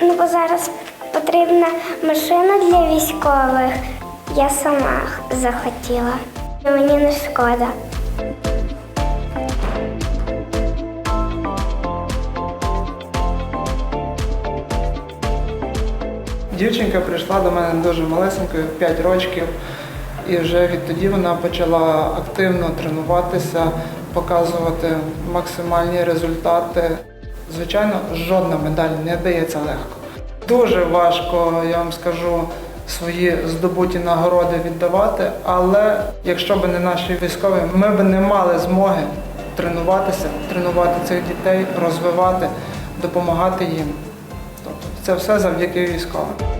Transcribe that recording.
бо зараз потрібна машина для військових. Я сама захотіла. Мені не шкода. Дівчинка прийшла до мене дуже малесенькою, 5 років, і вже відтоді вона почала активно тренуватися, показувати максимальні результати. Звичайно, жодна медаль не дається легко. Дуже важко, я вам скажу, свої здобуті нагороди віддавати, але якщо б не наші військові, ми б не мали змоги тренуватися, тренувати цих дітей, розвивати, допомагати їм. Тобто це все завдяки військовим.